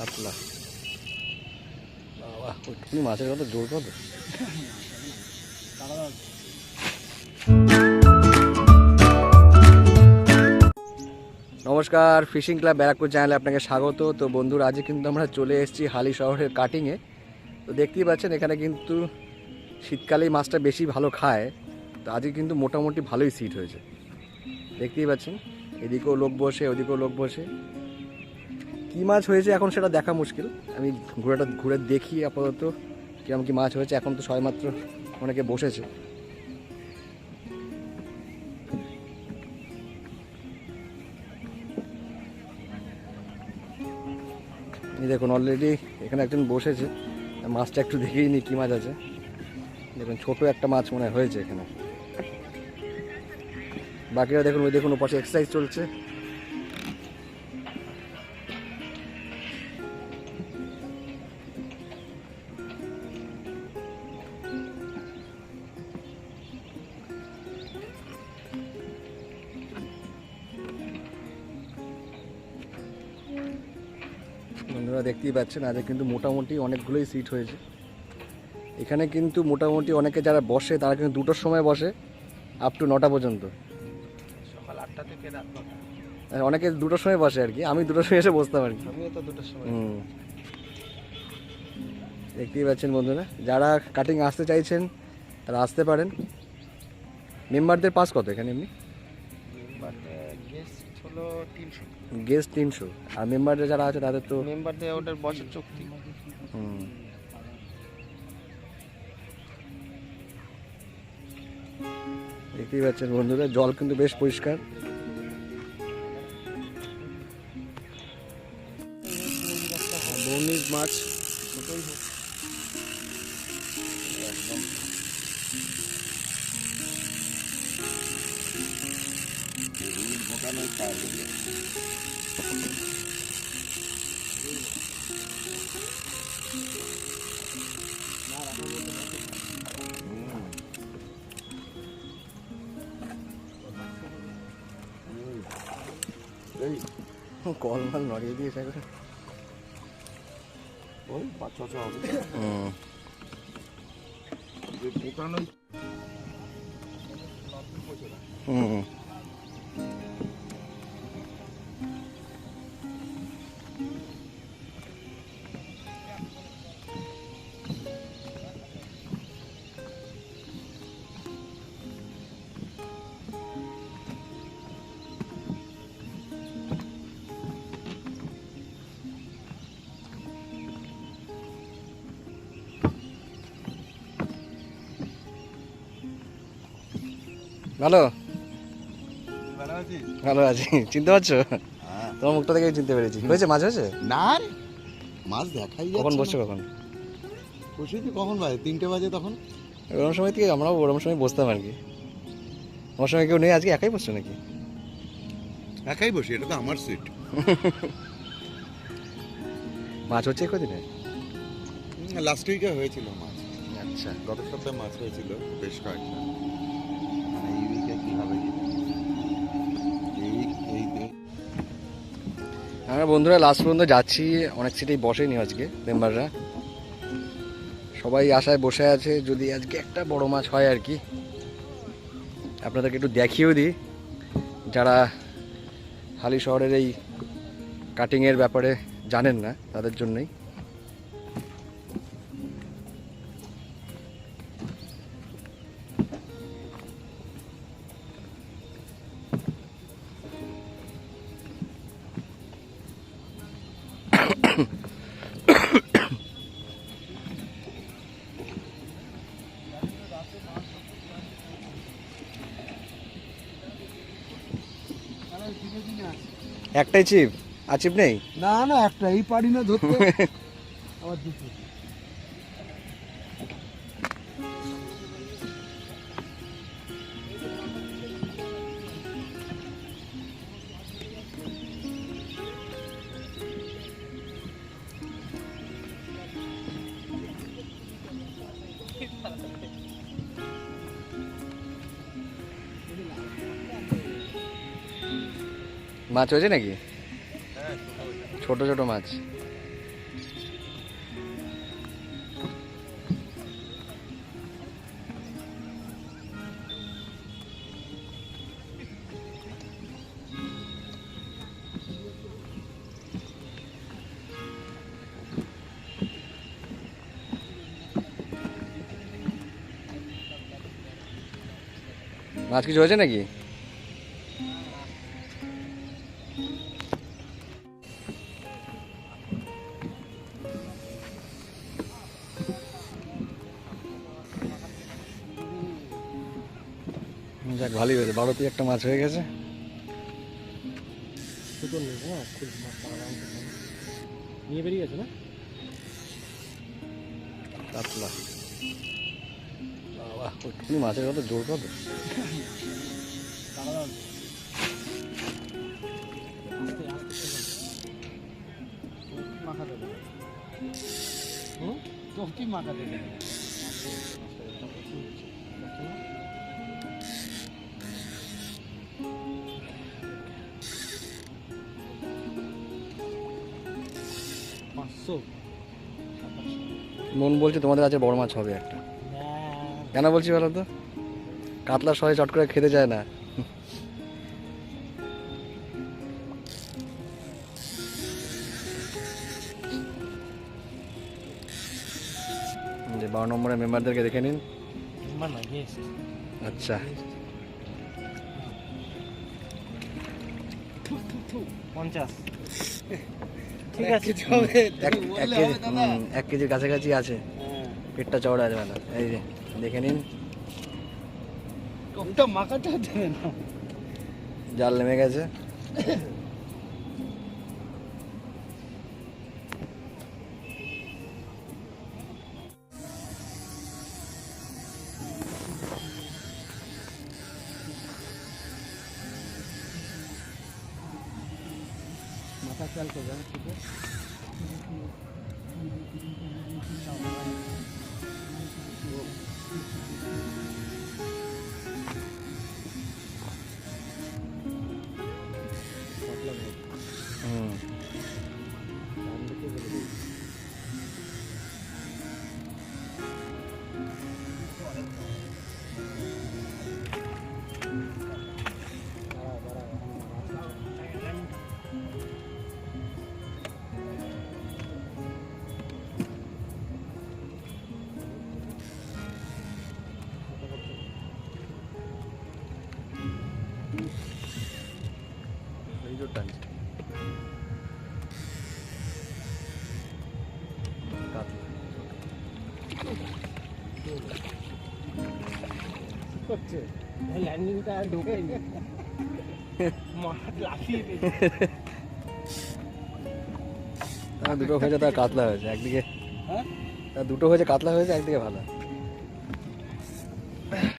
কাতলা মাছের কত জোর কত নমস্কার, ফিশিং ক্লাব ব্যারাকপুর চ্যানেলে আপনাকে স্বাগত। তো বন্ধুরা, আজকে কিন্তু আমরা চলে এসেছি হালি শহরের কাটিংয়ে তো দেখতেই পাচ্ছেন, এখানে কিন্তু শীতকালেই মাছটা বেশি ভালো খায়। তো আজকে কিন্তু মোটামুটি ভালোই সিট হয়েছে। দেখতেই পাচ্ছেন, এদিকেও লোক বসে, ওদিকেও লোক বসে। কী মাছ হয়েছে এখন সেটা দেখা মুশকিল। আমি ঘুরেটা ঘুরে দেখি আপাতত কিরম কি মাছ হয়েছে। এখন তো সবেমাত্র অনেকে বসেছে। দেখুন অলরেডি এখানে একজন বসেছে। মাছটা একটু দেখেই নি কী মাছ আছে। দেখুন, ছোট একটা মাছ মনে হয় হয়েছে এখানে। বাকিরা দেখুন, ওই দেখুন, ওপাশে এক্সারসাইজ চলছে। বন্ধুরা দেখতেই পাচ্ছেন আজকে কিন্তু মোটামুটি অনেকগুলোই সিট হয়েছে। এখানে কিন্তু মোটামুটি অনেকে যারা বসে তারা কিন্তু দুটোর সময় বসে আপ টু নটা পর্যন্ত। সকাল আটটা থেকে রাত অনেকে দুটোর সময় বসে আর কি আমি দুটোর সময় এসে বসতাম আর কি। আমিও তো দুটোর সময় হুম। দেখতেই পাচ্ছেন বন্ধুরা যারা কাটিং আসতে চাইছেন তারা আসতে পারেন। মেম্বারদের পাস কত এখানে এমনি? গেস্ট হলো তিনশো। গেস্ট তিনশো। আর মেম্বারদের যারা আছে তাদের তো মেম্বারদের ওটার বছর চুক্তি। হুম। দেখতেই পাচ্ছেন বন্ধুরা জল কিন্তু বেশ পরিষ্কার। মাছ। হোক। একদম কল মাল নড়িয়ে দিয়েছে একবার। ওই পাঁচ ছশো হবে। হুম। হুম। ভালো? ভালো আছি। চিনতে পারছ? হ্যাঁ। তোমার মুখটা দেখে চিনতে পেরেছি। হয়েছে? মাছ হয়েছে? না মাছ দেখাই কখন। বসছো কখন? বসেছি কখন বাজে? তিনটে বাজে তখন। ওরম সময় থেকে আমরাও ওরম সময় বসতাম আর কি। আমার সময় কেউ নেই? আজকে একাই বসছো নাকি? একাই বসি এটা তো আমার সিট মাছ হচ্ছে কদিনে? লাস্ট উইকে হয়েছিল মাছ। আচ্ছা। গত সপ্তাহে মাছ হয়েছিল বেশ কয়েকটা। আমরা বন্ধুরা লাস্ট পর্যন্ত যাচ্ছি। অনেক সিটেই বসেনি আজকে মেম্বাররা সবাই আশায় বসে আছে যদি আজকে একটা বড় মাছ হয় আর কি। আপনাদেরকে একটু দেখিয়েও দিই, যারা হালি শহরের এই কাটিংয়ের ব্যাপারে জানেন না, তাদের জন্যই। একটাই চিপ আর চিপ নেই? না না একটা এই পারি না ধরতে। আবার দুটো মাছ হয়েছে নাকি? ছোট ছোট মাছ। মাছ কিছু হয়েছে নাকি? যাক ভালোই হয়েছে। বারো পিস একটা মাছ হয়ে গেছে। নিয়ে বেরিয়ে গেছে না? কাতলা। বাবা মাছের কত জোর কত? মাখা দেবে মাখা দেবে? মন বলছে তোমাদের আছে বড় মাছ হবে একটা। কেন বলছি বলো তো? কাতলা সবাই চট করে খেতে যায় না। যে বারো নম্বরের মেম্বারদেরকে দেখে নিন। আচ্ছা। পঞ্চাশ। ঠিক এক আছে এক কেজির কাছাকাছি আছে। পেটটা চওড়া আছে ম্যাডাম এই যে দেখে নিন। মাখাটা দেবে না। জাল নেমে গেছে। মাথা চাল করবে ঠিক আছে করছে। ল্যান্ডিংটা ঢোকেনি মাথা লাফিয়ে তার দুটো হয়েছে তার কাতলা হয়েছে একদিকে। হ্যাঁ? তার দুটো হয়েছে কাতলা হয়েছে একদিকে ভালো।